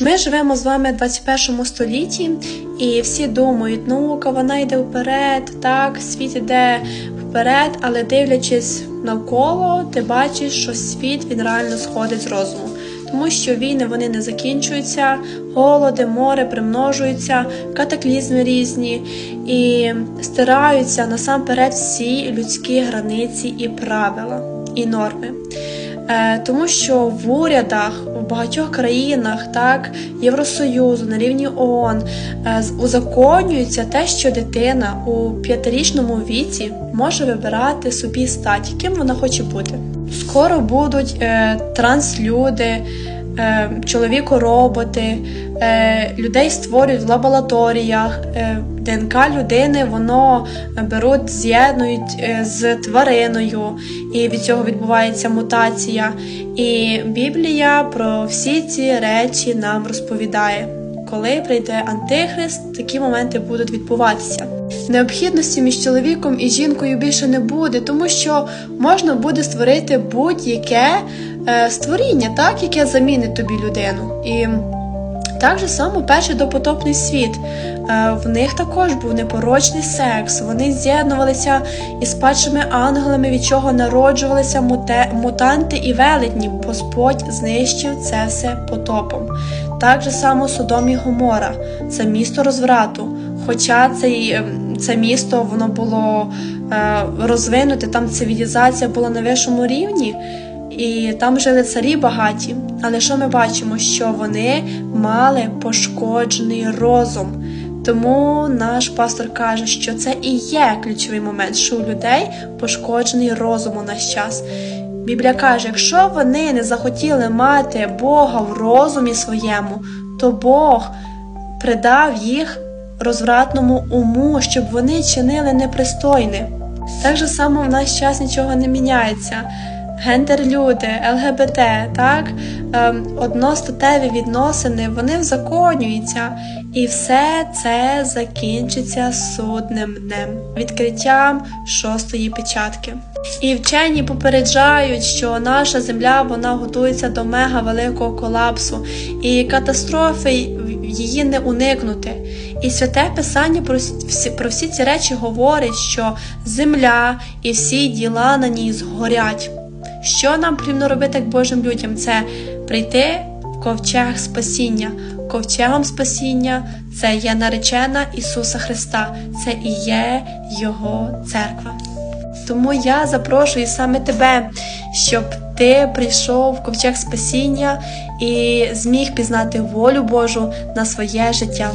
Ми живемо з вами в 21 столітті, і всі думають, наука вона йде вперед, так, світ іде вперед, але дивлячись навколо, ти бачиш, що світ він реально сходить з розуму. Тому що війни вони не закінчуються, голоди, море примножуються, катаклізми різні і стираються насамперед всі людські границі і правила і норми. Е, Тому що в урядах в багатьох країнах, так Євросоюзу на рівні ООН е, узаконюється те, що дитина у п'ятирічному віці може вибирати собі стать, яким вона хоче бути. Скоро будуть е, транслюди, е, чоловіко-роботи, е, людей створюють в лабораторіях. Е, ДНК людини воно беруть, з'єднують е, з твариною, і від цього відбувається мутація. І Біблія про всі ці речі нам розповідає. Коли прийде антихрист, такі моменти будуть відбуватися. Необхідності між чоловіком і жінкою більше не буде, тому що можна буде створити будь-яке створіння, так, яке замінить тобі людину. І так же само перший допотопний світ. Е, В них також був непорочний секс. Вони з'єднувалися із падшими ангелами, від чого народжувалися мутанти і велетні. Господь знищив це все потопом. Так же само Содом і Гомора це місто розврату. Хоча цей, ем, це місто воно було е, розвинуте, там цивілізація була на вищому рівні, і там жили царі багаті. Але що ми бачимо? Що вони мали пошкоджений розум. Тому наш пастор каже, що це і є ключовий момент, що у людей пошкоджений розум у наш час. Біблія каже, якщо вони не захотіли мати Бога в розумі своєму, то Бог придав їх розвратному уму, щоб вони чинили непристойне. Так же само в наш час нічого не міняється. Гендер-люди, ЛГБТ, так, ем, одностатеві відносини, вони взаконюються, і все це закінчиться судним днем, відкриттям шостої печатки. І вчені попереджають, що наша земля вона готується до мега великого колапсу, і катастрофи її не уникнути. І святе писання про всі, про всі ці речі говорить, що земля і всі діла на ній згорять. Що нам потрібно робити як Божим людям? Це прийти в ковчег спасіння. Ковчегом спасіння це є наречена Ісуса Христа, це і є Його церква. Тому я запрошую саме тебе, щоб ти прийшов в ковчег спасіння і зміг пізнати волю Божу на своє життя.